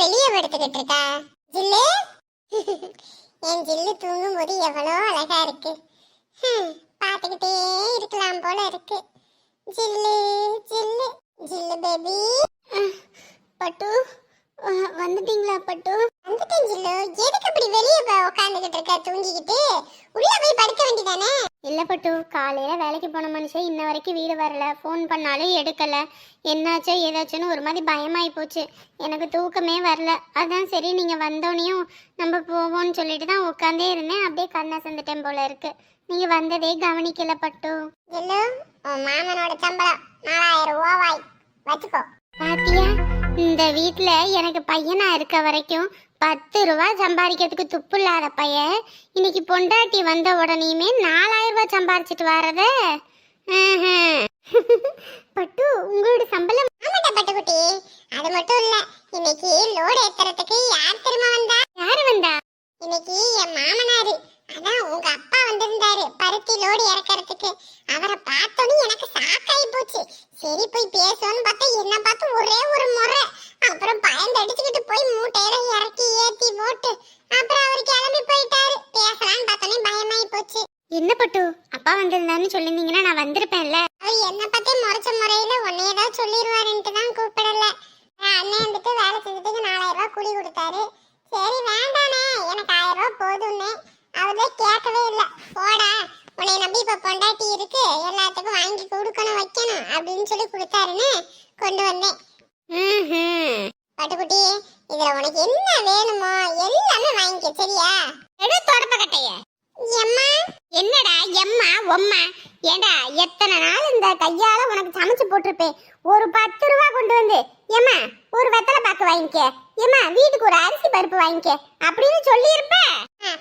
வெளியே படுத்துக்கிட்டு இருக்கா? ஜில்லு? என் ஜில்லு தூங்கும்போது எவ்வளோ அழகா இருக்கு. பார்த்துக்கிட்டே இருக்கலாம் போல இருக்கு. ஜில்லு ஜில்லு. ஜில்லு பேபி பட்டு வந்துட்டீங்களா பட்டு? வந்துட்டேன் எதுக்கு அப்படி வெளியே உட்காந்துக்கிட்டு இருக்க? தூங்கிக்கிட்டு? உள்ள போய் படுக்க வேண்டியதானே? இல்ல பட்டு காலையில வேலைக்கு போன மனுஷன் இன்ன வரைக்கும் வீடு வரல. ஃபோன் பண்ணாலும் எடுக்கல. என்னாச்சோ ஏதாச்சுன்னு ஒரு மாதிரி பயமாயி போச்சு. எனக்கு தூக்கமே வரல. அதான் சரி நீங்க வந்தோனையும் நம்ம போவோம்னு சொல்லிட்டு தான் உட்காந்தே இருந்தேன். அப்படியே கண்ணை சந்துட்டேன் போல இருக்கு. நீங்க வந்ததே கவனிக்கல பட்டு. இல்ல மாமனோட சம்பளம் நாலாயிரம் ரூபாய். வச்சுக்கோ. பாத்தியா? இந்த வீட்ல எனக்கு பையனா இருக்க வரைக்கும் பத்து ரூபா சம்பாதிக்கிறதுக்கு துப்பு இல்லாத பையன். இன்னைக்கு பொண்டாட்டி வந்த உடனேயுமே நாலாயிரம் ரூபாய் சம்பாரிச்சிட்டு வரத பட்டு உங்களோட சம்பளம் ஆமாடா பட்டுக்குட்டி அது மட்டும் இல்ல இன்னைக்கு லோடு ஏத்துறதுக்கு யார் தெரியுமா வந்தா? யாரு வந்தா? இன்னைக்கு என் மாமனாரு. அதான் உங்க அப்பா வந்திருந்தாரு. பருத்தி லோடு இறக்கறதுக்கு. அவரை பார்த்தோன்னே எனக்கு சாக்காயி போச்சு. சரி போய் பேசணும்னு பார்த்தா என்ன பார்த்து ஒரே ஒரு முறை. அப்புறம் பயந்து அடிச்சுக்கிட்டு போய் மூட்டையில இறக்கி ஏத்தி போட்டு அப்புறம் அவர் கிளம்பி போயிட்டாரு. பேசலாம்னு பார்த்தோன்னே பயமாயி போச்சு. என்ன பட்டு? அப்பா வந்திருந்தாருன்னு சொல்லியிருந்தீங்கன்னா நான் வந்திருப்பேன்ல. அவர் என்ன பத்தி முறைச்ச முறையில உன்னை ஏதாவது சொல்லிடுவாருன்ட்டு தான் கூப்பிடல. அண்ணன் வந்துட்டு வேலை செஞ்சதுக்கு நாலாயிரம் ரூபாய் கூலி கொடுத்தாரு. சரி வேண்டானே எனக்கு ஆயிரம் ரூபாய் போதும்னே. அவர்தான் கேட்கவே இல்லை. போடா உன்னை நம்பி இப்ப பொண்டாட்டி இருக்கு எல்லாத்துக்கும் வாங்கி கொடுக்கணும் வைக்கணும் அப்படின்னு சொல்லி கொடுத்தாருன்னு கொண்டு வந்தேன். பட்டுக்குட்டி இதுல உனக்கு என்ன வேணுமோ எல்லாமே வாங்கிக்க சரியா? எடு தொடப்ப கட்டைய என்னடா எம்மா ஒம்மா? ஏண்டா எத்தனை நாள் இந்த கையால உனக்கு சமைச்சு போட்டிருப்பேன்? ஒரு பத்து ரூபா கொண்டு வந்து. ஏம்மா ஒரு வெத்தலை பாக்கு வாங்கிக்க. ஏம்மா வீட்டுக்கு ஒரு அரிசி பருப்பு வாங்கிக்க. அப்படின்னு சொல்லியிருப்ப.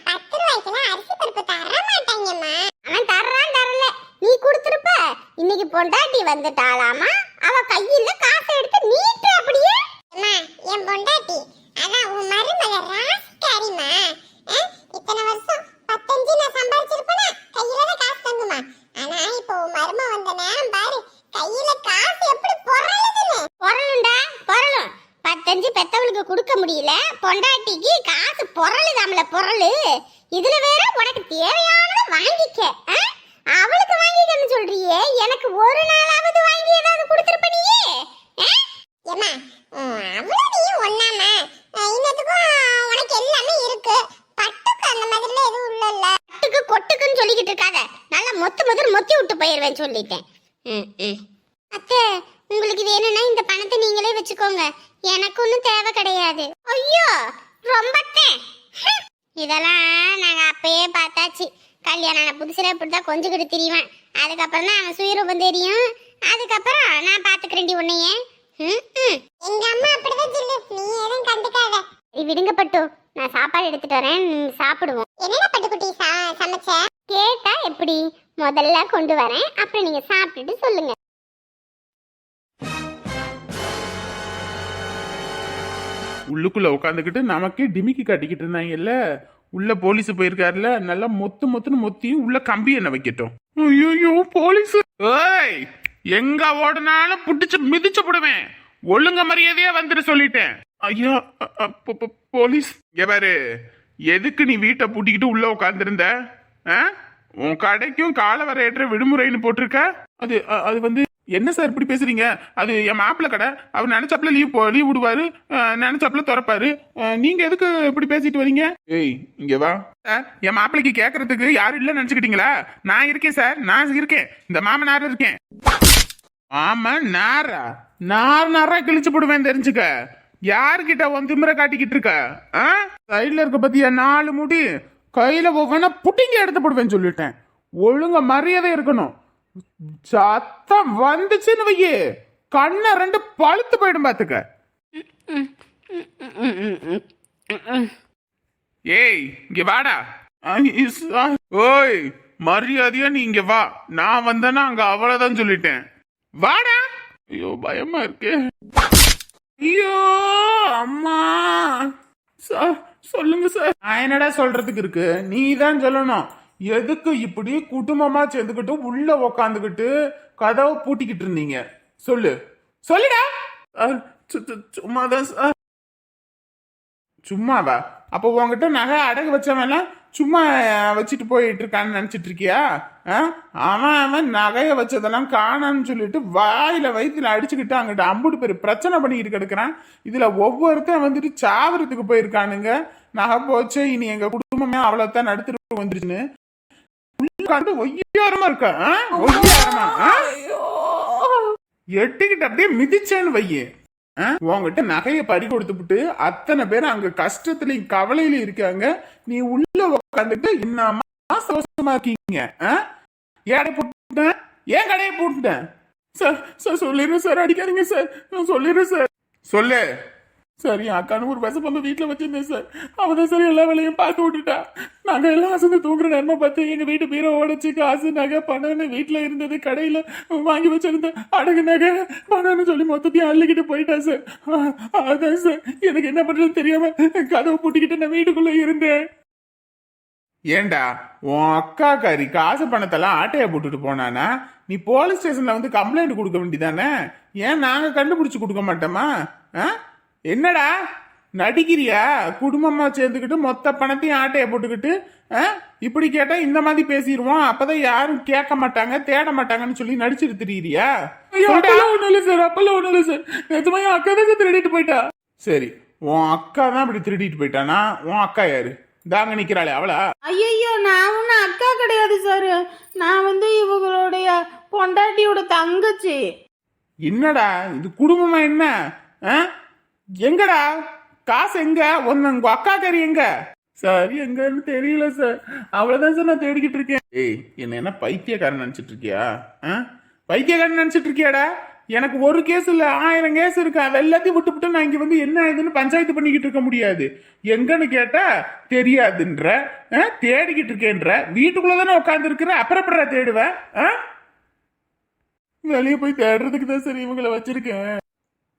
பத்து ரூபாய்க்குலாம் அரிசி பருப்பு தர மாட்டாங்கம்மா. அவன் தர்றான் தரல. நீ கொடுத்துருப்ப. இன்னைக்கு பொண்டாட்டி வந்துட்டாளாமா? அவ கையில காசை எடுத்து நீட்டு அப்படியே. அம்மா என் பொண்டாட்டி அதான் உன் மருமக ராசிக்காரிமா இத்தனை வருஷம் பத்தஞ்சு நான் சம்பாதிச்சிருப்பேனா கையில காசு தங்குமா? ஆனா இப்போ மர்ம வந்த நேரம் பாரு. கையில காசு எப்படி பொறலுதுன்னு? பொறலுண்டா பொறலும். பத்தஞ்சு பெத்தவளுக்கு கொடுக்க முடியல. பொண்டாட்டிக்கு காசு பொறலுதாம்ல பொறலு. இதுல வேற உனக்கு தேவையானதை வாங்கிக்க ஆ? அவளுக்கு வாங்கிக்கன்னு சொல்றியே எனக்கு ஒரு நாளாவது வாங்கி ஏதாவது கொடுத்துருப்ப நீயே ஆ? ஏம்மா அவளுடையும் ஒண்ணாமா இன்னத்துக்கும் உனக்கு எல்லாமே இருக்கு பட்டுக்கு அந்த மாதிரிலாம் எதுவும் இல்லல்ல பட்டுக்கு கொட்டுக்குன்னு சொல்லிக்கிட்டு இருக்காத நல்லா மொத்து முதல் மொத்தி விட்டு போயிருவேன் சொல்லிட்டேன். ம், ம். அத்தை உங்களுக்கு வேணும்னா இந்த பணத்தை நீங்களே வச்சுக்கோங்க. எனக்கு ஒன்றும் தேவை கிடையாது. ஐயோ ரொம்ப இதெல்லாம் நாங்க அப்பயே பார்த்தாச்சு. கல்யாணம் ஆன புதுசுல இப்படிதான் கொஞ்சிக்கிட்டு திரிவேன். அதுக்கப்புறம் தான் அவன் சுயரூபம் தெரியும். அதுக்கப்புறம் நான் பாத்துக்கிறேன்டி உன்னையே. எங்க அம்மா அப்படிதான் சொல்லு. நீ எதுவும் கண்டுக்காத. விடுங்க பட்டு. நான் சாப்பாடு எடுத்துட்டு வரேன். சாப்பிடுவோம். என்னடா பட்டுக்குட்டி சமைச்ச? கேட்டா எப்படி? முதல்ல கொண்டு வரேன். அப்புறம் நீங்க சாப்பிட்டுட்டு சொல்லுங்க. உள்ளுக்குள்ள உட்காந்துக்கிட்டு நமக்கே டிமிக்கி காட்டிக்கிட்டு இருந்தாங்கல்ல? உள்ள போலீஸ் போயிருக்காருல? நல்லா மொத்து மொத்துன்னு மொத்தி உள்ள கம்பி என்ன வைக்கட்டும். ஐயோ போலீஸ். ஏய் எங்க ஓடனாலும் புடிச்சு மிதிச்சு போடுவேன். ஒழுங்க மரியாதையா வந்துட்டு சொல்லிட்டேன். ஐயா போலீஸ். எவாரு எதுக்கு நீ வீட்டை பூட்டிக்கிட்டு உள்ள உட்காந்துருந்த ஆ? உன் கடைக்கும் கால வர ஏற்ற விடுமுறைன்னு போட்டிருக்க? அது அது வந்து என்ன சார் இப்படி பேசுறீங்க? அது என் மாப்பிள்ள கடை. அவர் நினைச்சாப்புல லீவ் போ லீவ் விடுவாரு. நினைச்சாப்புல திறப்பாரு. நீங்க எதுக்கு இப்படி பேசிட்டு வரீங்க? ஏய் இங்க வா. சார் என் மாப்பிள்ளைக்கு கேட்கறதுக்கு யாரும் இல்லைன்னு நினைச்சுக்கிட்டீங்களா? நான் இருக்கேன் சார் நான் இருக்கேன். இந்த மாமனார் இருக்கேன். ஆமா நாரா நார் நாரா கிழிச்சு போடுவேன் தெரிஞ்சுக்க. யாருக்கிட்ட உன் திமிர காட்டிக்கிட்டு இருக்க? சைடுல இருக்க பத்தியா நாலு முடி. கையில் ஒவ்வொன்னா புட்டிங்க எடுத்து போடுவேன்னு சொல்லிட்டேன். ஒழுங்க மரியாதை இருக்கணும். சத்தம் வந்துச்சுன்னு வையே. கண்ணை ரெண்டு பழுத்து போயிடும் பார்த்துக்க ஏய் இங்க வாடா. இஸ், ஆ. ஓய் மரியாதையா நீ இங்க வா. நான் வந்தேன்னா அங்க அவ்வளவுதான் சொல்லிட்டேன். வாடா. ஐயோ பயமா இருக்கு. ஐயோ அம்மா. சார் சொல்லுங்க சார். நான் என்னடா சொல்றதுக்கு இருக்கு? நீ தான் சொல்லணும். எதுக்கு இப்படி குடும்பமா சேர்ந்துக்கிட்டு உள்ள உக்காந்துக்கிட்டு கதவை பூட்டிக்கிட்டு இருந்தீங்க? சொல்லு. சொல்லுடா. சும்மா தான் சார். சும்மாவா? அப்போ உன்கிட்ட நகை அடகு வச்சவன்லாம் சும்மா வச்சுட்டு போயிட்டு இருக்கான்னு நினைச்சிட்டு இருக்கியா? அவன் அவன் நகைய வச்சதெல்லாம் காணான்னு சொல்லிட்டு வாயில வயிற்றுல அடிச்சுக்கிட்டு அங்கிட்ட அம்புட்டு பேர் பிரச்சனை பண்ணிக்கிட்டு கிடக்குறான் இதுல ஒவ்வொருத்தன் வந்துட்டு சாவறதுக்கு போயிருக்கானுங்க நகை போச்சு இனி எங்க குடும்பமே அவ்வளவுதான் நடுத்துட்டு வந்துருச்சுன்னு உட்காந்து ஒய்யாரமா இருக்கா? ஒய்யாரமா? எட்டுக்கிட்ட அப்படியே மிதிச்சேன்னு வையே ஆ? உன்கிட்ட நகைய பறி கொடுத்துப்புட்டு அத்தனை பேர் அங்க கஷ்டத்துலயும் கவலையில இருக்காங்க. நீ உள்ள உட்காந்துட்டு இன்னமா சந்தோஷமா இருக்கீங்க? ஏடை போட்டுட்டேன் ஏன் கடையை போட்டுட்டேன் சார் சார் சொல்லிடுறேன் சார் அடிக்காதீங்க சார் நான் சொல்லிடுறேன் சார் சொல்லு. சரி அக்கானு ஒரு விஷம் வந்து வீட்டில் வச்சிருந்தேன் சார் அவன் தான் சார் எல்லா வேலையும் பார்த்து விட்டுட்டா. நாங்கள் எல்லாம் அசந்து தூங்குற நேரமா பார்த்து எங்கள் வீட்டு பீரோ உடச்சி காசு நகை பணம்னு வீட்டில் இருந்தது கடையில் வாங்கி வச்சிருந்த அடகு நகை பணம்னு சொல்லி மொத்தத்தையும் அள்ளிக்கிட்டு போயிட்டா சார் அதான் சார் எனக்கு என்ன பண்ணுறது தெரியாம கதவை பூட்டிக்கிட்டு நான் வீட்டுக்குள்ளே இருந்தேன். ஏண்டா உன் அக்கா கறி காசு பணத்தெல்லாம் ஆட்டையை போட்டுட்டு போனானா? நீ போலீஸ் ஸ்டேஷனில் வந்து கம்ப்ளைண்ட் கொடுக்க வேண்டியதானே? ஏன் நாங்கள் கண்டுபிடிச்சி கொடுக்க மாட்டோமா? ஆ? என்னடா? நடிக்கிறியா? குடும்பமா சேர்ந்துக்கிட்டு மொத்த பணத்தையும் ஆட்டைய போட்டுக்கிட்டு ஆ? இப்படி கேட்டா இந்த மாதிரி பேசிடுவோம் அப்பதான் யாரும் கேட்க மாட்டாங்க தேட மாட்டாங்கன்னு சொல்லி நடிச்சிட்டு திரியிறியா அப்பெல்லாம் ஒண்ணும் இல்ல சார் அப்பெல்லாம் ஒண்ணும் இல்ல சார். நிஜமா என் அக்கா தான் திருடிட்டு போயிட்டா. சரி உன் அக்கா தான் அப்படி திருடிட்டு போயிட்டானா? உன் அக்கா யாரு? தாங்க நிக்கிறாளே அவளா? ஐயோ நான் ஒன்றும் அக்கா கிடையாது சார். நான் வந்து இவங்களுடைய பொண்டாட்டியோட தங்கச்சி. என்னடா இது குடும்பமா என்ன? ஆ? எங்கடா? காசு எங்க? ஒன்னு உங்க அக்கா கறி எங்க? சார் எங்கன்னு தெரியல சார். அவ்வளவுதான் சார் நான் தேடிக்கிட்டு இருக்கேன். ஏய் என்ன என்ன பைத்தியக்காரன் நினைச்சிட்டு இருக்கியா? ஆ? பைத்தியக்காரன் நினைச்சிட்டு இருக்கியாடா? எனக்கு ஒரு கேஸ் இல்ல ஆயிரம் கேஸ் இருக்கு? அது எல்லாத்தையும் விட்டு விட்டு நான் இங்க வந்து என்ன ஆகுதுன்னு பஞ்சாயத்து பண்ணிக்கிட்டு இருக்க முடியாது. எங்கன்னு கேட்டா தெரியாதுன்ற ஆ? தேடிக்கிட்டு இருக்கேன்ற வீட்டுக்குள்ள தானே உட்காந்து இருக்கிற அப்புறம் தேடுவேன் ஆ? வெளியே போய் தேடுறதுக்கு தான் சரி இவங்களை வச்சிருக்கேன்.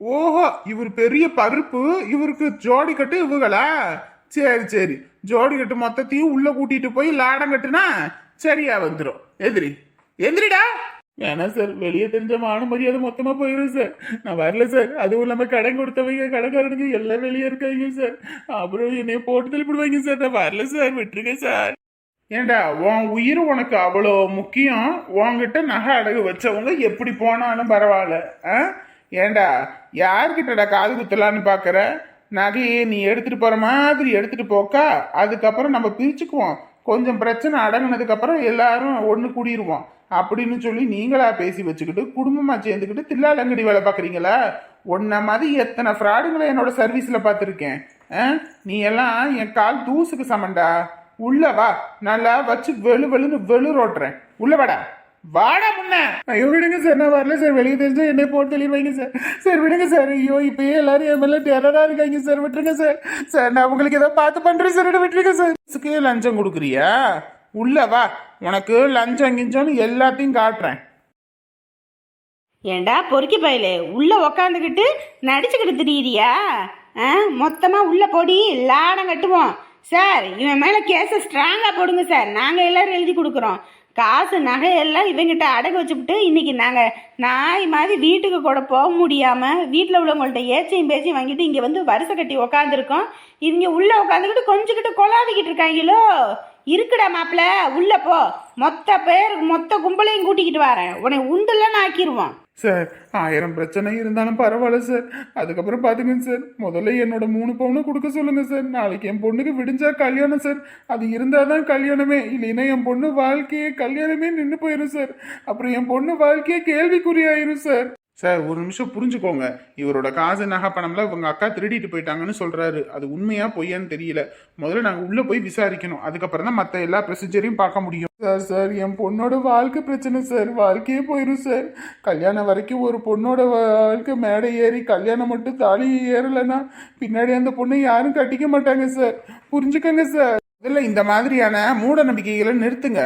ஓஹோ இவர் பெரிய பருப்பு இவருக்கு ஜோடி கட்டு இவங்களா? சரி சரி. ஜோடி கட்டு மொத்தத்தையும் உள்ள கூட்டிட்டு போய் லாடம் கட்டுனா சரியா வந்துடும் எதிரி எந்திரிடா. வேணா சார் வெளியே தெரிஞ்ச மான மரியாதை மொத்தமா போயிடும் சார் நான் வரல சார் அதுவும் இல்லாம கடன் கொடுத்தவங்க கடைக்காரனுங்க எல்லாம் வெளியே இருக்காங்க சார் அப்புறம் என்னைய போட்டு தள்ளிவிடுவாங்க சார் நான் வரல சார் விட்டுருங்க சார் ஏண்டா உன் உயிர் உனக்கு அவ்வளோ முக்கியம்? உன்கிட்ட நகை அடகு வச்சவங்க எப்படி போனாலும் பரவாயில்ல ஆ? ஏண்டா யார்கிட்டடா காது குத்தலான்னு பார்க்குற நகையை நீ எடுத்துகிட்டு போகிற மாதிரி எடுத்துகிட்டு போக்கா? அதுக்கப்புறம் நம்ம பிரிச்சுக்குவோம். கொஞ்சம் பிரச்சனை அடங்கினதுக்கப்புறம் எல்லாரும் ஒன்று கூடிடுவோம் அப்படின்னு சொல்லி நீங்களா பேசி வச்சுக்கிட்டு குடும்பமாக சேர்ந்துக்கிட்டு தில்லாலங்கடி வேலை பார்க்குறீங்களா ஒன்றை மாதிரி எத்தனை ஃப்ராடுங்களை என்னோட சர்வீஸில் பார்த்துருக்கேன். ஆ? நீ எல்லாம் என் கால் தூசுக்கு சமண்டா உள்ள வா. நல்லா வச்சு வெளு வெளுன்னு வெளு ரோட்டுறேன். உள்ள வாடா. வாடா முன்ன. ஐயோ விடுங்க சார் நான் வரல சார். வெளியே தெரிஞ்சா என்னை போட்டு வைங்க சார். சார் விடுங்க சார். ஐயோ இப்பயே எல்லாரும் என் மேல டெரரா இருக்காங்க சார். விட்டுருங்க சார். சார் நான் உங்களுக்கு ஏதோ பார்த்து பண்றேன் சார். விட்டுருங்க சார். இதுக்கு லஞ்சம் கொடுக்குறியா? உள்ள வா. உனக்கு லஞ்சம் கிஞ்சம்னு எல்லாத்தையும் காட்டுறேன். ஏண்டா பொறுக்கி பயலே. உள்ள உக்காந்துக்கிட்டு நடிச்சுக்கிட்டு திரியிறியா ஆ மொத்தமாக உள்ள போடி லாடம் கட்டுவோம். சார் இவன் மேலே கேஸை ஸ்ட்ராங்காக போடுங்க சார். நாங்கள் எல்லாரும் எழுதி கொடுக்குறோம். காசு நகையெல்லாம் இவங்கிட்ட அடகு வச்சுப்புட்டு இன்னைக்கு நாங்கள் நாய் மாதிரி வீட்டுக்கு கூட போக முடியாமல் வீட்டில் உள்ளவங்கள்ட்ட ஏச்சையும் பேச்சையும் வாங்கிட்டு இங்கே வந்து வரிசை கட்டி உக்காந்துருக்கோம். இவங்க உள்ளே உட்காந்துக்கிட்டு கொஞ்சிக்கிட்டு கொலாவிக்கிட்டு இருக்காங்களோ? இருக்குடா மாப்பிள்ள உள்ளே போ. மொத்த பேர் மொத்த கும்பலையும் கூட்டிக்கிட்டு வரேன். உன்னை உண்டுலன்னு ஆக்கிடுவோம் சார் ஆயிரம் பிரச்சனை இருந்தாலும் பரவாயில்ல சார். அதுக்கப்புறம் பார்த்துக்கங்க சார். முதல்ல என்னோட மூணு பவுனை கொடுக்க சொல்லுங்கள் சார். நாளைக்கு என் பொண்ணுக்கு விடிஞ்சா கல்யாணம் சார். அது இருந்தால் தான் கல்யாணமே. இல்லைன்னா என் பொண்ணு வாழ்க்கையே கல்யாணமே நின்று போயிடும் சார். அப்புறம் என் பொண்ணு வாழ்க்கையே கேள்விக்குறியாயிரும் சார். சார் ஒரு நிமிஷம் புரிஞ்சுக்கோங்க. இவரோட காசு நகைப்பணம்லாம் இவங்க அக்கா திருடிட்டு போயிட்டாங்கன்னு சொல்கிறாரு அது உண்மையா பொய்யான்னு தெரியல. முதல்ல நாங்கள் உள்ளே போய் விசாரிக்கணும். அதுக்கப்புறம் தான் மற்ற எல்லா ப்ரொசீஜரையும் பார்க்க முடியும். சார் சார் என் பொண்ணோட வாழ்க்கை பிரச்சனை சார். வாழ்க்கையே போயிடும் சார். கல்யாணம் வரைக்கும் ஒரு பொண்ணோட வாழ்க்கை மேடை ஏறி கல்யாணம் மட்டும் தாலி ஏறலைன்னா பின்னாடி அந்த பொண்ணை யாரும் கட்டிக்க மாட்டாங்க சார். புரிஞ்சுக்கங்க சார். இதில் இந்த மாதிரியான மூட நம்பிக்கைகளை நிறுத்துங்க.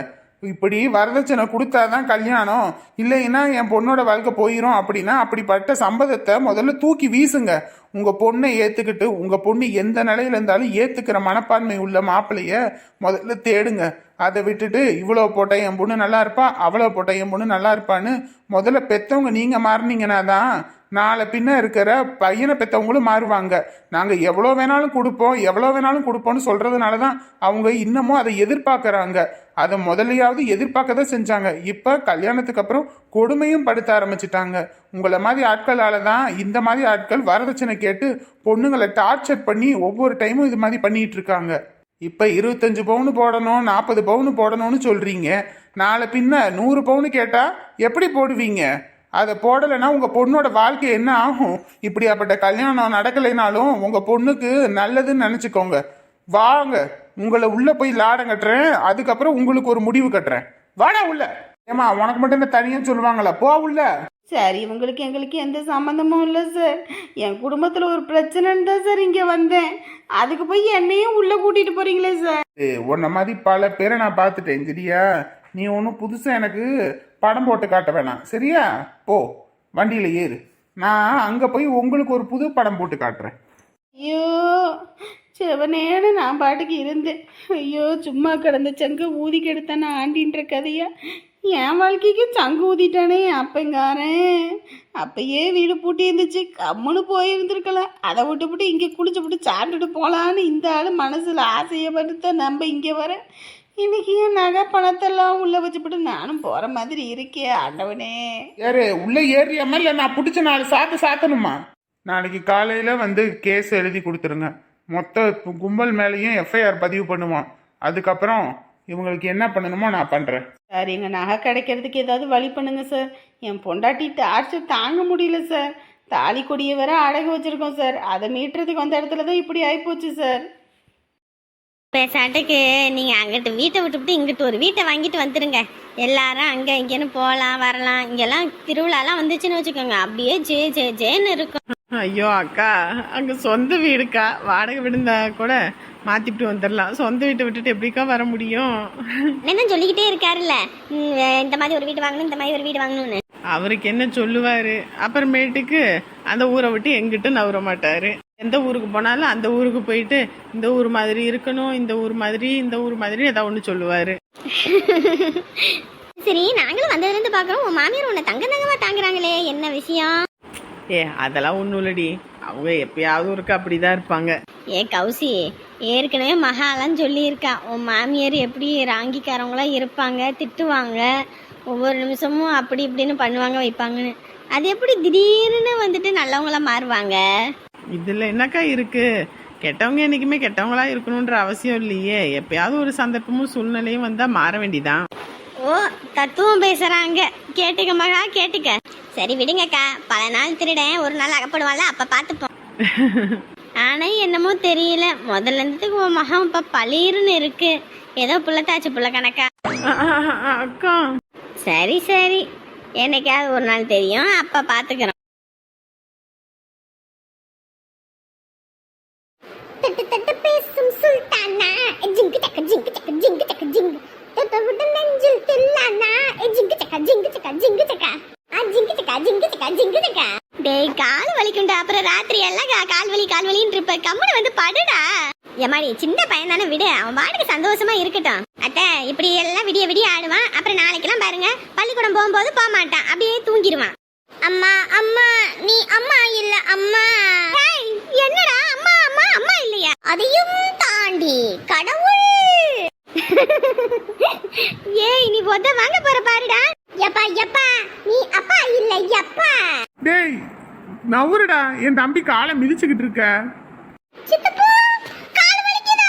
இப்படி வரதட்சணை கொடுத்தாதான் கல்யாணம். இல்லைன்னா என் பொண்ணோட வாழ்க்கை போயிடும் அப்படின்னா அப்படிப்பட்ட சம்பதத்தை முதல்ல தூக்கி வீசுங்க. உங்கள் பொண்ணை ஏற்றுக்கிட்டு உங்கள் பொண்ணு எந்த நிலையில இருந்தாலும் ஏற்றுக்கிற மனப்பான்மை உள்ள மாப்பிளைய முதல்ல தேடுங்க. அதை விட்டுட்டு இவ்வளோ போட்டால் என் பொண்ணு நல்லா இருப்பா அவ்வளோ போட்டால் என் பொண்ணு நல்லா இருப்பான்னு முதல்ல பெற்றவங்க நீங்கள் மாறினீங்கன்னா தான் நாளை பின்ன இருக்கிற பையனை பெற்றவங்களும் மாறுவாங்க. நாங்கள் எவ்வளோ வேணாலும் கொடுப்போம் எவ்வளோ வேணாலும் கொடுப்போம்னு சொல்கிறதுனால தான் அவங்க இன்னமும் அதை எதிர்பார்க்குறாங்க. அதை முதலையாவது எதிர்பார்க்க தான் செஞ்சாங்க. இப்போ கல்யாணத்துக்கு அப்புறம் கொடுமையும் படுத்த ஆரம்பிச்சிட்டாங்க. உங்களை மாதிரி ஆட்களால் தான் இந்த மாதிரி ஆட்கள் வரதட்சணை கேட்டு பொண்ணுங்களை டார்ச்சர் பண்ணி ஒவ்வொரு டைமும் இது மாதிரி பண்ணிகிட்டு இருக்காங்க. இப்போ இருபத்தஞ்சு பவுனு போடணும் நாற்பது பவுனு போடணும்னு சொல்கிறீங்க நாளை பின்ன நூறு பவுனு கேட்டால் எப்படி போடுவீங்க? அதை போடலைன்னா உங்கள் பொண்ணோட வாழ்க்கை என்ன ஆகும்? இப்படியாப்பட்ட கல்யாணம் நடக்கலைனாலும் உங்கள் பொண்ணுக்கு நல்லதுன்னு நினச்சிக்கோங்க. வாங்க உங்களை உள்ளே போய் லாடம் கட்டுறேன் அதுக்கப்புறம் உங்களுக்கு ஒரு முடிவு கட்டுறேன். வாடா உள்ள. ஏமா உனக்கு மட்டும் என்ன தனியாக சொல்லுவாங்களா? போ உள்ள. சார் இவங்களுக்கு எங்களுக்கு எந்த சம்மந்தமும் இல்லை சார். என் குடும்பத்தில் ஒரு பிரச்சனைன்னு தான் சார் இங்கே வந்தேன். அதுக்கு போய் என்னையும் உள்ளே கூட்டிகிட்டு போகிறீங்களே சார். உன்ன மாதிரி பல பேரை நான் பார்த்துட்டேன் சரியா? நீ ஒன்றும் புதுசாக எனக்கு படம் போட்டு காட்ட வேணாம். சரியா? போ வண்டியில் ஏறு. நான் அங்கே போய் உங்களுக்கு ஒரு புது படம் போட்டு காட்டுறேன். ஐயோ சிவனேன்னு நான் பாட்டுக்கு இருந்தேன். ஐயோ சும்மா கிடந்த சங்கு ஊதி கெடுத்தானே ஆண்டின்ற கதையா? என் வாழ்க்கைக்கு சங்கு ஊதிட்டானே அப்பங்காரன். அப்பயே வீடு பூட்டி இருந்துச்சு கம்முன்னு போயிருந்துருக்கலாம் அதை விட்டுவிட்டு இங்கே குளிச்சு விட்டு சாப்பிட்டுட்டு போகலான்னு இந்த ஆள் மனசில் ஆசையை படுத்த நம்ம இங்கே வர. இன்னைக்கு என் நகை பணத்தெல்லாம் உள்ளே வச்சுப்பிட்டு நானும் போகிற மாதிரி இருக்கே ஆண்டவனே. யாரு உள்ளே ஏறியாம? இல்லை நான் பிடிச்ச நாலு சாத்து சாத்தணுமா? நாளைக்கு காலையில் வந்து கேஸ் எழுதி கொடுத்துருங்க. மொத்த கும்பல் மேலேயும் எஃப்ஐஆர் பதிவு பண்ணுவான் அதுக்கப்புறம் இவங்களுக்கு என்ன பண்ணணுமோ நான் பண்ணுறேன் சார் எங்கள் நகை கிடைக்கிறதுக்கு ஏதாவது வழி பண்ணுங்க சார். என் பொண்டாட்டி டார்ச்சர் தாங்க முடியல சார். தாலி கொடியை வேற அடகு வச்சிருக்கோம் சார். அதை மீட்டுறதுக்கு வந்த இடத்துல தான் இப்படி ஆயிப்போச்சு சார். பேசாட்டுக்கு நீங்கள் அங்கிட்டு வீட்டை விட்டுவிட்டு இங்கிட்டு ஒரு வீட்டை வாங்கிட்டு வந்துருங்க. எல்லாரும் அங்கே இங்கேன்னு போகலாம் வரலாம். இங்கெல்லாம் திருவிழாலாம் வந்துச்சுன்னு வச்சுக்கோங்க. அப்படியே ஜே ஜே ஜேன்னு இருக்கும். ஐயோ அக்கா அங்கே சொந்த வீடுக்கா? வாடகை விடுந்தா கூட மாற்றிட்டு வந்துடலாம் சொந்த வீட்டை விட்டுட்டு எப்படிக்கா வர முடியும்? என்ன சொல்லிக்கிட்டே இருக்காருல்ல. இந்த மாதிரி ஒரு வீடு வாங்கணும் இந்த மாதிரி ஒரு வீடு வாங்கணும்னு. அவருக்கு என்ன சொல்லுவார்? அப்புறமேட்டுக்கு அந்த ஊரை விட்டு எங்கிட்ட நவர மாட்டார் எந்த ஊருக்கு போனாலும் அந்த ஊருக்கு போயிட்டு இந்த ஊர் மாதிரி இருக்கணும் இந்த ஊர் மாதிரி இந்த ஊர் மாதிரி ஏதாவது ஒன்று சொல்லுவார். சரி நாங்களும் வந்ததுலேருந்து பார்க்குறோம் உன் மாமியார் உன்னை தங்க தங்கமாக தாங்குறாங்களே என்ன விஷயம்? ஏ அதெல்லாம் ஒன்றும் இல்லடி. அவங்க எப்பயாவது ஒருக்கா அப்படி தான் இருப்பாங்க. ஏ கௌசி ஏற்கனவே மகாலாம் சொல்லியிருக்கா. உன் மாமியார் எப்படி ராங்கிக்காரவங்களாம் இருப்பாங்க திட்டுவாங்க. ஒவ்வொரு நிமிஷமும் அப்படி இப்படின்னு பண்ணுவாங்க வைப்பாங்கன்னு. அது எப்படி திடீர்னு வந்துட்டு நல்லவங்களா மாறுவாங்க? இதில் என்னக்கா இருக்கு? கெட்டவங்க என்னைக்குமே கெட்டவங்களா இருக்கணுன்ற அவசியம் இல்லையே. எப்பயாவது ஒரு சந்தர்ப்பமும் சூழ்நிலையும் வந்தால் மாற வேண்டிதான். ஓ தத்துவம் பேசுறாங்க. கேட்டுக்க மகா கேட்டுக்க. சரி விடுங்கக்கா. பல நாள் திருடன் ஒரு நாள் அகப்படுவாள்ல அப்ப பாத்துப்போம். ஆனா என்னமோ தெரியல. முதல்ல இருந்ததுக்கு உன் மகன் இப்ப பளீர்னு இருக்கு. ஏதோ புள்ளத்தாச்சு புள்ள கணக்கா. அக்கா. சரி சரி. என்னைக்காவது ஒரு நாள் தெரியும். அப்ப பாத்துக்கிறோம். சக்க ஜிங்கு சக்க ஜிங்கு சக்க ஜிங்கு தொட்ட விட்டு நெஞ்சில் தில்லானா ஜிங்கு சக்க ஜிங்கு சக்க ஜிங்கு சக்க ஆ ஜிங்கு சக்க ஜிங்கு சக்க ஜிங்கு சக்க டேய் கால் வலிக்கும்டா. அப்புறம் ராத்திரி எல்லாம் கால் வலி கால் வலின்னு இருப்ப. கம்முனு வந்து படுடா. எம்மாடி சின்ன பையன் தானே விடு. அவன் பாட்டுக்கு சந்தோஷமா இருக்கட்டும். அத்தை இப்படி எல்லாம் விடிய விடிய ஆடுவான். அப்புறம் நாளைக்கெல்லாம் பாருங்க பள்ளிக்கூடம் போகும்போது போக மாட்டான் அப்படியே தூங்கிடுவான் அம்மா அம்மா நீ அம்மா இல்ல அம்மா என்னடா அம்மா அம்மா அம்மா இல்லையா அதையும் தாண்டி கடவுள் பொத்த வாங்க போற பாருடா. எப்பா எப்பா நீ அப்பா இல்ல எப்பா? டேய் நவுருடா என் தம்பி காலை மிதிச்சுக்கிட்டு இருக்க. சித்தப்பா கால் வலிக்குதா?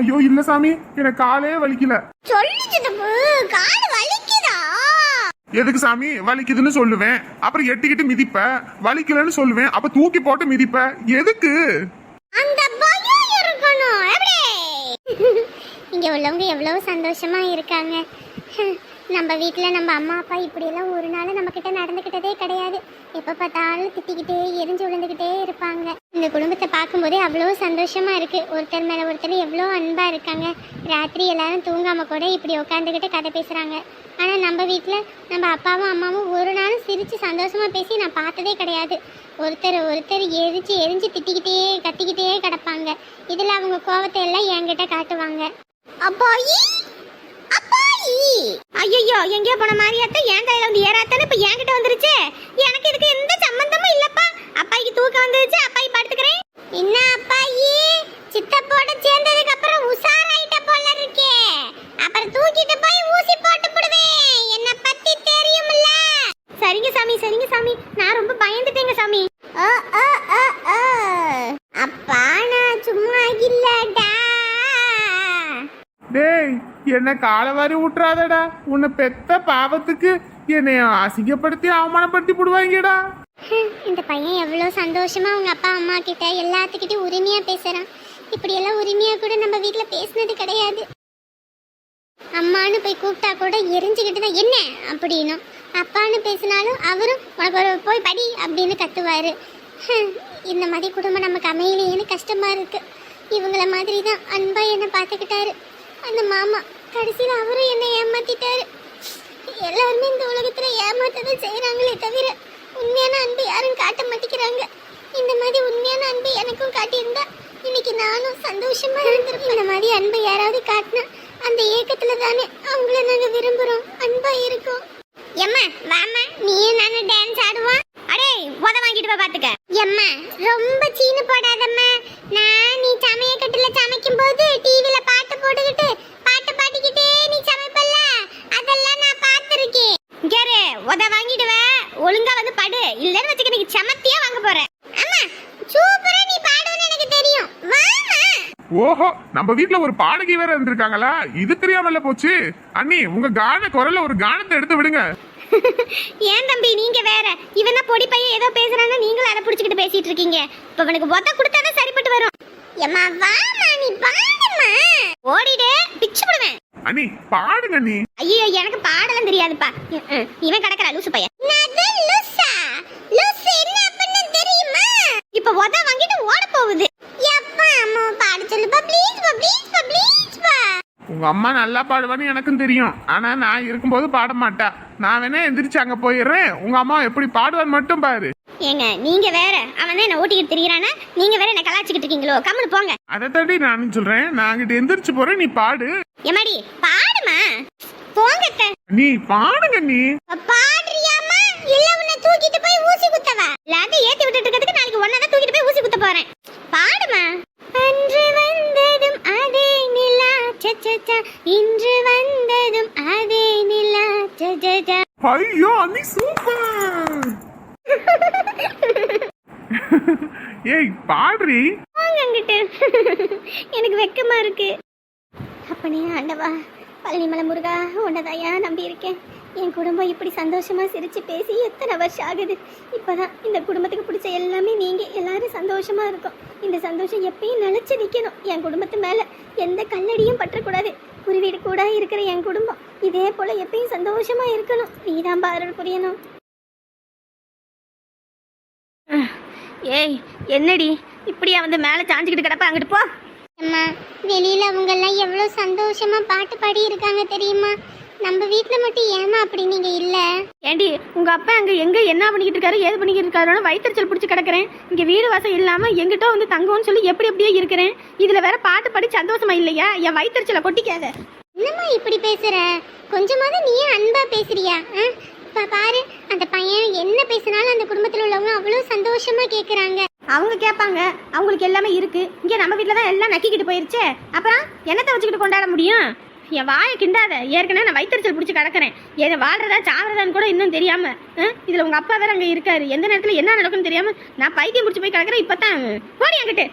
ஐயோ இல்ல சாமி எனக்கு காலே வலிக்கல. சொல்லு சித்தப்பு கால் வலிக்குதா? எதுக்கு சாமி வலிக்குதுன்னு சொல்லுவேன். அப்புறம் எட்டிக்கிட்டு மிதிப்ப. வலிக்கலன்னு சொல்லுவேன். அப்ப தூக்கி போட்டு மிதிப்ப. எதுக்கு? அந்த பயம் இருக்கணும். எப்படி? இங்க உள்ளவங்க எவ்வளவு சந்தோஷமா இருக்காங்க. நம்ம வீட்டில் நம்ம அம்மா அப்பா இப்படியெல்லாம் ஒரு நாள் நம்மக்கிட்ட நடந்துக்கிட்டதே கிடையாது. எப்போ பார்த்தாலும் திட்டிக்கிட்டே எரிஞ்சு விழுந்துக்கிட்டே இருப்பாங்க. இந்த குடும்பத்தை பார்க்கும்போதே அவ்வளோ சந்தோஷமாக இருக்குது ஒருத்தர் மேலே ஒருத்தர் எவ்வளோ அன்பாக இருக்காங்க. ராத்திரி எல்லாரும் தூங்காமல் கூட இப்படி உட்காந்துக்கிட்டு கதை பேசுகிறாங்க ஆனால் நம்ம வீட்டில் நம்ம அப்பாவும் அம்மாவும் ஒரு நாளும் சிரித்து சந்தோஷமாக பேசி நான் பார்த்ததே கிடையாது. ஒருத்தர் ஒருத்தர் எரிச்சு எரிஞ்சு திட்டிக்கிட்டே கத்திக்கிட்டே கிடப்பாங்க. இதில் அவங்க கோவத்தை எல்லாம் என்கிட்ட காட்டுவாங்க. அப்பாயி அப்பாயி! ஐயோ எங்கேயோ போன மாதிரியாத்த என் தலையில வந்து ஏறாத்தானே இப்ப என்கிட்ட வந்துருச்சு? எனக்கு இதுக்கு எந்த சம்பந்தமும் இல்லப்பா. அப்பாய்க்கு தூக்கம் வந்துருச்சு அப்பாய் படுத்துக்கிறேன். என்ன அப்பாயி? சித்தப்போட சேர்ந்ததுக்கு அப்புறம் உஷாராயிட்ட போல இருக்கே அப்புறம் தூக்கிட்டு போய் ஊசி போட்டு விடுவேன் என்ன பத்தி தெரியும்ல சரிங்க சாமி சரிங்க சாமி. நான் ரொம்ப பயந்து சாமி ஓ ஓ ஓ ஓ அப்பா நான் சும்மா இல்லடா டேய் என்ன காலவாரி விட்டுறாதடா உன்னை பெத்த பாவத்துக்கு என்னை அசிங்கப்படுத்தி அவமானப்படுத்தி போடுவாங்கடா. ஹம், இந்த பையன் எவ்வளோ சந்தோஷமா அவங்க அப்பா அம்மா கிட்ட எல்லாத்துக்கிட்டையும் உரிமையா பேசுறான். இப்படியெல்லாம் உரிமையா கூட நம்ம வீட்டில் பேசினது கிடையாது. அம்மான்னு போய் கூப்பிட்டா கூட எரிஞ்சுக்கிட்டு தான் என்ன? அப்படின்னும் அப்பான்னு பேசினாலும் அவரும் உனக்கு ஒரு போய் படி அப்படின்னு கத்துவாரு. இந்த மாதிரி குடும்பம் நமக்கு அமையலையேன்னு கஷ்டமா இருக்கு. இவங்கள மாதிரி தான் அன்பா என்னை பார்த்துக்கிட்டாரு. அந்த மாமா கடைசியில் அவரும் என்னை ஏமாத்திட்டாரு. எல்லாருமே இந்த உலகத்துல ஏமாத்ததான் செய்யறாங்களே தவிர உண்மையான அன்பு யாரும் காட்ட மாட்டேங்கிறாங்க. இந்த மாதிரி உண்மையான அன்பு எனக்கும் காட்டியிருந்தா இன்னைக்கு நானும் சந்தோஷமா இருந்திருப்பேன். இந்த மாதிரி அன்பு யாராவது காட்டினா அந்த ஏக்கத்துல தானே அவங்கள நாங்க விரும்புறோம். அன்பா இருக்கும். எம்மா வாமா நீ நானு டான்ஸ் ஆடுவோம். அடே உத வாங்கிட்டு போய் பாத்துக்க. எம்மா ரொம்ப சீனு போடாதம்மா. நான் நீ சமையக்கட்டுல சமைக்கும் போது டிவில பாட்டு போட்டுக்கிட்டு பாட்டு பாடிக்கிட்டே நீ சமைப்பல்ல அதெல்லாம் நான் பார்த்திருக்கேன் கேரு உத வாங்கிட்டு வா ஒழுங்கா வந்து படு இல்லன்னு வச்சுக்க நீ சமத்தியா வாங்க போற அம்மா சூப்பரா நீ பாடுவேன்னு எனக்கு தெரியும். வாமா ஓஹோ நம்ம வீட்ல ஒரு பாடகி வேற இருந்திருக்காங்களா? இது தெரியாமல போச்சு. அண்ணி உங்க கான குரல்ல ஒரு கானத்தை எடுத்து விடுங்க. ஏன் தம்பி நீங்க வேற? இவனா பொடி பையன் ஏதோ பேசுறான்னு நீங்களும் அதை புடிச்சுக்கிட்டு பேசிட்டு இருக்கீங்க. இப்ப இவனுக்கு ஒத்த கொடுத்தாதான் சரிப்பட்டு வரும். எம்மா வாமா நீ பாடுமா ஓடிடு பிச்சு விடுவேன். அண்ணி பாடுங்க நீ ஐயோ எனக்கு பாடலாம் தெரியாதுப்பா. இவன் கிடக்குறா லூசு பையன் என்னது லூசா லூசு என்ன பண்ண தெரியுமா இப்ப உத வாங்கிட்டு ஓட போகுது. எப்பா அம்மா பாட சொல்லுப்பா. ப்ளீஸ் பா ப்ளீஸ் பா ப்ளீஸ் பா. உங்க அம்மா நல்லா பாடுவான்னு எனக்கும் தெரியும். ஆனா நான் இருக்கும்போது பாட மாட்டா. நான் வேணா எந்திரிச்சு அங்க போயிடுறேன். உங்க அம்மா எப்படி பாடுவான்னு மட்டும் பாரு. ஏங்க நீங்க வேற. அவன் தான் என்ன ஓட்டிக்கிட்டு திரியறானா? நீங்க வேற என்ன கலாச்சிக்கிட்டு இருக்கீங்களோ? கம்முனு போங்க. அதை தாண்டி நானும் சொல்றேன். நான் அங்கிட்டு எந்திரிச்சு போறேன். நீ பாடு. எம்மாடி பாடுமா? போங்க அத்தை. நீ பாடுங்க நீ. பாடுறியாமா இல்ல உன்னை தூக்கிட்டு போய் ஊசி குத்தவா? ஏத்தி விட்டுட்டு இருக்கிறதுக்கு நாளைக்கு ஒன்னதான் தூக்கிட்டு போய் ஊசி குத்த போறேன். பாடுமா. அன்று வந்ததும் அதே நிலா சச்சா இன்று வந்ததும் அதே நிலா சச்சா ஐயோ அண்ணி சூப்பர் ஏய் பாடுறி. எனக்கு வெக்கமா இருக்கு. அப்பனே ஆண்டவா பழனிமலை முருகா உன்னதாயா நம்பி இருக்கேன் என் குடும்பம் இப்படி சந்தோஷமா சிரிச்சு பேசி எத்தனை வருஷம் ஆகுது? இப்பதான் இந்த குடும்பத்துக்கு பிடிச்ச எல்லாமே நீங்க எல்லாரும் சந்தோஷமா இருக்கும். இந்த சந்தோஷம் எப்பயும் நிலைச்சு நிக்கணும். என் குடும்பத்து மேல எந்த கல்லடியும் பற்றக்கூடாது. குருவீடு கூட இருக்கிற என் குடும்பம் இதே போல எப்பயும் சந்தோஷமா இருக்கணும். நீதான் பாரல் புரியணும். ஏய் என்னடி? இப்படியா வந்து மேலே சாஞ்சிக்கிட்டு கிடப்ப? அங்கிட்டு போ. அம்மா வெளியில அவங்க எல்லாம் எவ்வளவு சந்தோஷமா பாட்டு பாடி இருக்காங்க தெரியுமா? நம்ம வீட்ல மட்டும் ஏமா அப்படி நீங்க இல்ல? ஏண்டி உங்க அப்பா அங்க எங்க என்ன பண்ணிக்கிட்டு இருக்காரு ஏது பண்ணிக்கிட்டு இருக்காருன்னு வயிற்றுச்சல் பிடிச்சி கிடக்குறேன். இங்க வீடு வாசம் இல்லாம எங்கிட்ட வந்து தங்கம்னு சொல்லி எப்படி எப்படியே இருக்கிறேன். இதுல வேற பாட்டு பாடி சந்தோஷமா இல்லையா? என் வயிற்றுச்சலை கொட்டிக்காத. என்னம்மா இப்படி பேசுற? கொஞ்சமாவது நீயே அன்பா பேசுறியா? இப்ப பாரு அந்த பையன் என்ன பேசினாலும் அந்த குடும்பத்துல உள்ளவங்க அவ்வளவு சந்தோஷமா கேக்குறாங்க. அவங்க கேட்பாங்க அவங்களுக்கு எல்லாமே இருக்கு. இங்க நம்ம வீட்டில் தான் எல்லாம் நக்கிக்கிட்டு போயிருச்சே. அப்புறம் என்னத்தை வச்சுக்கிட்டு கொண்டாட முடியும்? என் வாயை கிண்டாத. ஏற்கனவே நான் வயிற்றுச்சல் பிடிச்சி கிடக்குறேன். எது வாழ்றதா சாவறதான்னு கூட இன்னும் தெரியாம ஆ? இதுல உங்க அப்பா வேற அங்க இருக்காரு. எந்த நேரத்துல என்ன நடக்கும்னு தெரியாம நான் பைத்தியம் பிடிச்சி போய் கிடக்குறேன். இப்பதான். போடி அங்கிட்டு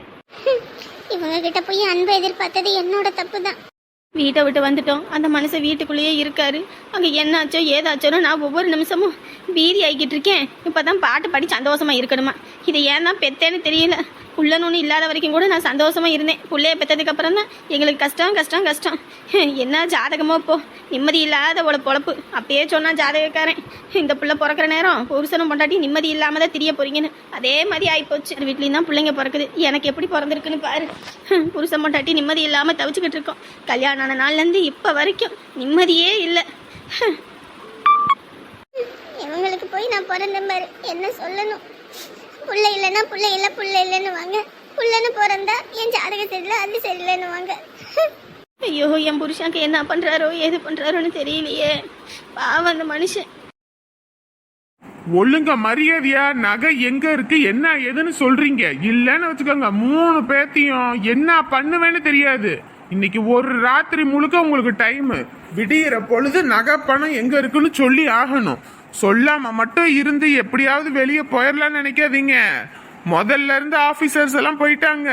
இவங்க கிட்ட போய் அன்பை எதிர்பார்த்தது என்னோட தப்பு தான் வீட்டை விட்டு வந்துட்டோம். அந்த மனுஷன் வீட்டுக்குள்ளேயே இருக்காரு. அங்க என்னாச்சோ ஏதாச்சோன்னு நான் ஒவ்வொரு நிமிஷமும் பீதி ஆகிக்கிட்டு இருக்கேன். இப்பதான் பாட்டு பாடி சந்தோஷமா இருக்கணுமா? இது ஏன் தான் பெத்தேன்னு தெரியல. புள்ளன்னு இல்லாத வரைக்கும் கூட நான் சந்தோஷமாக இருந்தேன். புள்ளைய பெற்றதுக்கப்புறம் தான் எங்களுக்கு கஷ்டம் கஷ்டம் கஷ்டம். என்ன ஜாதகமோ இப்போ நிம்மதி இல்லாத ஒரு பொழப்பு. அப்பயே சொன்னால் ஜாதகக்காரன் இந்த புள்ள பிறக்கிற நேரம் புருஷனும் பொண்டாட்டி நிம்மதி இல்லாமல் தான் தெரிய போறீங்கன்னு. அதே மாதிரி ஆகிப்போச்சு வீட்லேயும் தான் பிள்ளைங்க பிறக்குது. எனக்கு எப்படி பிறந்திருக்குன்னு பாரு. புருஷன் பொண்டாட்டி நிம்மதி இல்லாமல் தவிச்சுக்கிட்டு இருக்கோம். கல்யாணம் ஆன நாள்லேருந்து இப்போ வரைக்கும் நிம்மதியே இல்லை. இவங்களுக்கு போய் நான் பிறந்த மாதிரி என்ன சொல்லணும்? புள்ள இல்லைன்னா புள்ள இல்லை புள்ள இல்லைன்னு வாங்க. புள்ளன்னு பிறந்தா என் ஜாதக சரியில்லை அது சரியில்லைன்னு வாங்க. ஐயோ என் புருஷனுக்கு என்ன பண்றாரோ ஏது பண்றாரோன்னு தெரியலையே. பாவம் அந்த மனுஷன். ஒழுங்க மரியாதையா நகை எங்க இருக்கு என்ன ஏதுன்னு சொல்றீங்க? இல்லன்னு வச்சுக்கோங்க மூணு பேத்தையும் என்ன பண்ணுவேன்னு தெரியாது. இன்னைக்கு ஒரு ராத்திரி முழுக்க உங்களுக்கு டைம் விடியிற பொழுது நகை பணம் எங்க இருக்குன்னு சொல்லி ஆகணும். சொல்லாம மட்டும் இருந்து எப்படியாவது வெளியே போயிடலாம்னு நினைக்காதீங்க. முதல்ல இருந்து ஆபீசர்ஸ் எல்லாம் போயிட்டாங்க.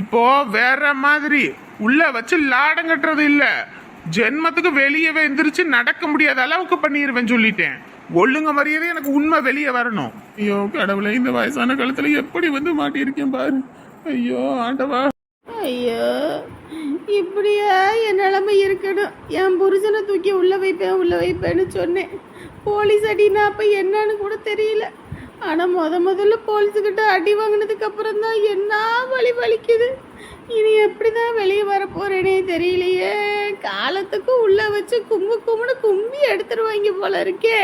இப்போ வேற மாதிரி. உள்ள வச்சு லாடம் கட்டுறது இல்ல. ஜென்மத்துக்கு வெளியவே எந்திரிச்சு நடக்க முடியாத அளவுக்கு பண்ணிடுவேன் சொல்லிட்டேன். ஒழுங்க மரியாதை எனக்கு உண்மை வெளியே வரணும். ஐயோ கடவுளை இந்த வயசான காலத்துல எப்படி வந்து மாட்டியிருக்கேன் பாரு. ஐயோ ஆண்டவா. ஐயோ இப்படியா என் நிலைமை இருக்கணும். என் புருஷனை தூக்கி உள்ள வைப்பேன் உள்ள வைப்பேன்னு சொன்னேன். போலீஸ் அடினா அப்போ என்னன்னு கூட தெரியல. ஆனால் முத முதல்ல போலீஸுக்கிட்ட அடி வாங்கினதுக்கு அப்புறம் தான் என்ன வலி வலிக்குது? இனி எப்படிதான் வெளியே வரப்போறேனே தெரியலையே. காலத்துக்கும் உள்ளே வச்சு கும்பு கும்புன்னு கும்பி எடுத்துருவாங்க போல இருக்கே.